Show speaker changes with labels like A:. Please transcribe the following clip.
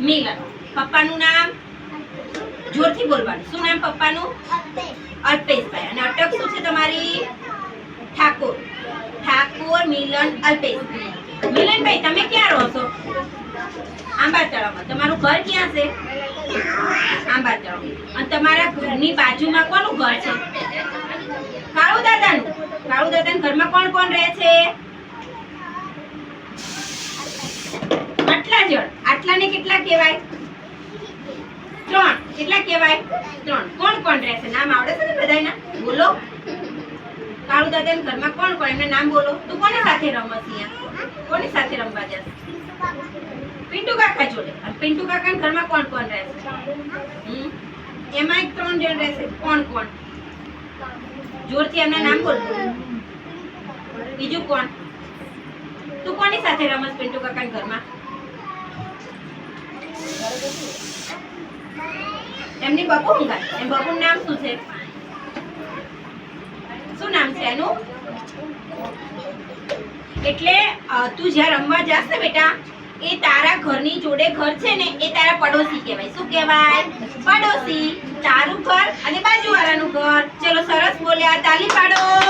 A: મિલન પપ્પાનું નામ? જોરથી બોલવાનું. શું નામ પપ્પાનું? અલ્પેશભાઈ. અને અટક શું છે તમારી? ઠાકોર. ઠાકોર મિલન અલ્પેશ મિલનભાઈ, તમે ક્યાં રહો છો? આંબા તળાવમાં તમારું ઘર ક્યાં છે? આંબા તળાવ અને તમારા ઘરની બાજુમાં કોનું ઘર છે? કાળુ દાદાનું કાળુ દાદાના ઘરમાં કોણ કોણ રહે છે? આટલા જણ. આટલાને કેટલા કહેવાય? ત્રણ. કેટલા કહેવાય? ત્રણ. કોણ કોણ રહેશે? નામ આવડે છે ને બધાના બોલો. કાળુ દાદાના ઘરમાં કોણ કોણ? એમને નામ બોલો. તું કોની સાથે રમસ અહીંયા? કોની સાથે રમવા જશે? પિન્ટુ કાકા જોડે. પિન્ટુ કાકા ઘરમાં કોણ કોણ રહેશે? એમાં એક ત્રણ જણ રહેશે. કોણ કોણ? જોરથી એમના નામ બોલ. બીજું કોણ? તું કોની સાથે રમસ પિન્ટુ કાકા ઘરમાં? એમની બબુ ઊંઘાય એમ બબુનું નામ શું છે? શું નામ છે એનું? એટલે તું જ્યાં રમવા જાસ ને બેટા, એ તારા ઘરની જોડે ઘર છે ને, એ તારા પડોશી કહેવાય. શું કહેવાય? પડોશી. તારું ઘર અને બાજુવાળાનું ઘર. ચલો, સરસ બોલ્યા. તાલી પાડો.